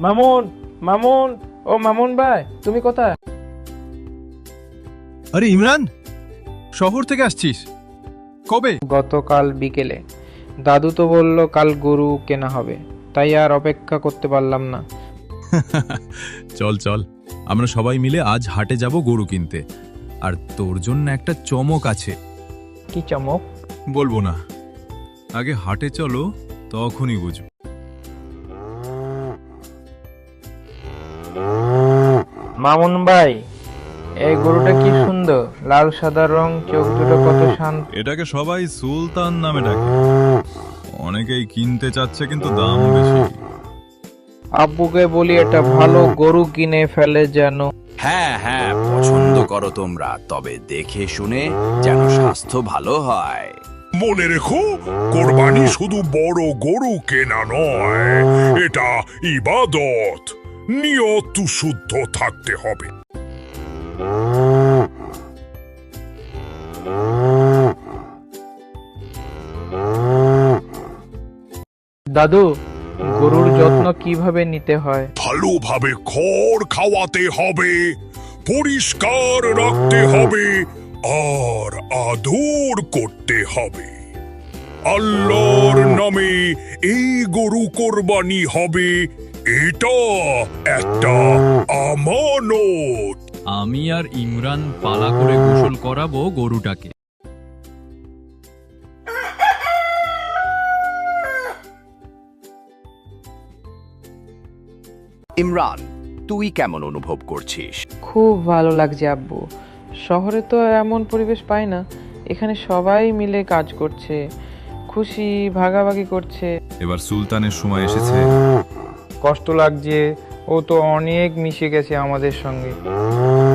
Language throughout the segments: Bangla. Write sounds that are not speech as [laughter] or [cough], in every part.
মামুন মামুন ও মামুন ভাই তুমি কোথায়? আরে ইমরান শহর থেকে আসছিস। কবে? গতকাল বিকেলে। দাদু তো বলল কাল গরু কেনা হবে তাই আর অপেক্ষা করতে পারলাম না। [laughs] চল চল। আমরা সবাই মিলে আজ হাটে যাব গরু কিনতে। আর তোর জন্য একটা চমক আছে। কি চমক? বলব না। আগে হাটে চলো তখনই বুঝব। মামুন ভাই এই গরুটা কি সুন্দর। লাল সাদা রং চোখ দুটো কত শান্ত। এটাকে সবাই সুলতান নামে ডাকে। অনেকেই কিনতে চাচ্ছে কিন্তু দাম বেশি। আব্বুকে বলি এটা ভালো গরু কিনে ফেলে যেন। হ্যাঁ হ্যাঁ পছন্দ করো তোমরা তবে দেখে শুনে যেন স্বাস্থ্য ভালো হয়। মনে রেখো কোরবানি শুধু বড় গরু কেনা নয় এটা ইবাদত। নিয়ত শুদ্ধ থাকতে হবে। দাদু গরুর যত্ন কীভাবে নিতে হয়? ভালোভাবে খড় খাওয়াতে হবে পরিষ্কার রাখতে হবে আর আদর করতে হবে। আল্লাহর নামে এই গরু কোরবানি হবে এটা একটা আমানত। আমি আর ইমরান পালা করে গোসল করাবো গরুটাকে। ইমরান তুই কেমন অনুভব করছিস? খুব ভালো লাগছে আব্বু। শহরে তো এমন পরিবেশ পাই না। এখানে সবাই মিলে কাজ করছে খুশি ভাগাভাগি করছে। এবার সুলতানের সময় এসেছে। কষ্ট লাগছে। ও তো অনেক মিশে গেছে আমাদের সঙ্গে।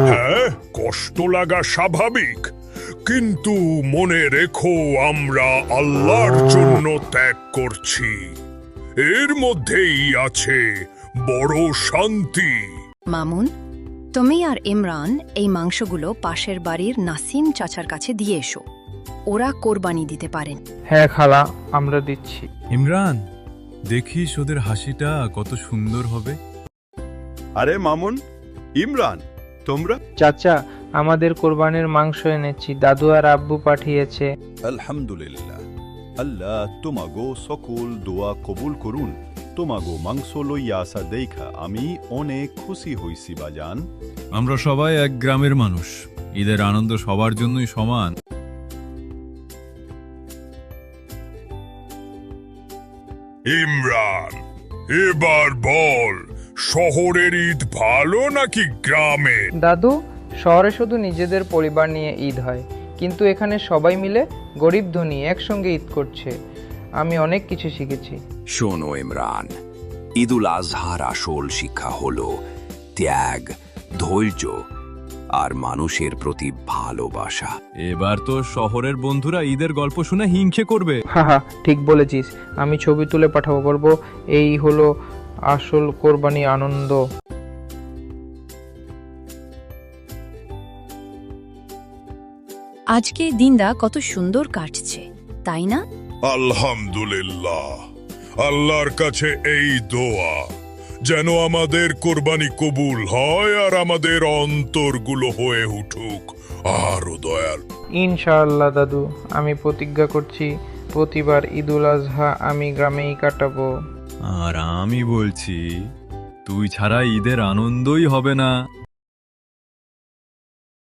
হ্যাঁ কষ্ট লাগা স্বাভাবিক। কিন্তু মনে রেখো আমরা আল্লাহর জন্য ত্যাগ করছি। এর মধ্যেই আছে বড় শান্তি। মামুন তুমি আর ইমরান এই মাংসগুলো পাশের বাড়ির নাসিম চাচার কাছে দিয়ে এসো। ওরা কোরবানি দিতে পারেন। হ্যাঁ খালা আমরা দিচ্ছি। ইমরান দেখিস ওদের হাসিটা কত সুন্দর হবে। আরে মামুন ইমরান তোমরা? চাচা আমাদের কোরবানির মাংস এনেছি দাদু আর আব্বু পাঠিয়েছে। আলহামদুলিল্লাহ। আল্লাহ তোমাগো সকল দোয়া কবুল করুন তোমাগো মাংস লইয়া আসা দেখা আমি অনেক খুশি হইছি বাজান। আমরা সবাই এক গ্রামের মানুষ ঈদের আনন্দ সবার জন্যই সমান। ইমরান এবার বল শহরের ঈদ ভালো নাকি গ্রামে? দাদু শহরে শুধু নিজেদের পরিবার নিয়ে ঈদ হয় কিন্তু এখানে সবাই মিলে গরিব ধনী একসঙ্গে ঈদ করছে। আমি অনেক কিছু শিখেছি। শোনো ইমরান ঈদুল আজহার আসল শিক্ষা হলো ত্যাগ ধৈর্য আর মানুষের প্রতি ভালোবাসা। এবার তো শহরের বন্ধুরা ঈদের গল্প শুনে হিংসে করবে। হাহা ঠিক বলেছিস। আমি ছবি তুলে পাঠাবো বলব এই হলো আসল কোরবানি আনন্দ। আজকে দিনটা কত সুন্দর কাটছে তাই না? আলহামদুলিল্লাহ। আল্লাহর কাছে এই দোয়া। যেন আমাদের কোরবানি কবুল হয় আর আমাদের অন্তরগুলো হয়ে উঠুক। আরও দয়াল। ইনশাআল্লাহ দাদু আমি প্রতিজ্ঞা করছি প্রতিবার ঈদুল আজহা আমি গ্রামেই কাটাবো। আর আমি বলছি তুই ছাড়া ঈদের আনন্দই হবে না।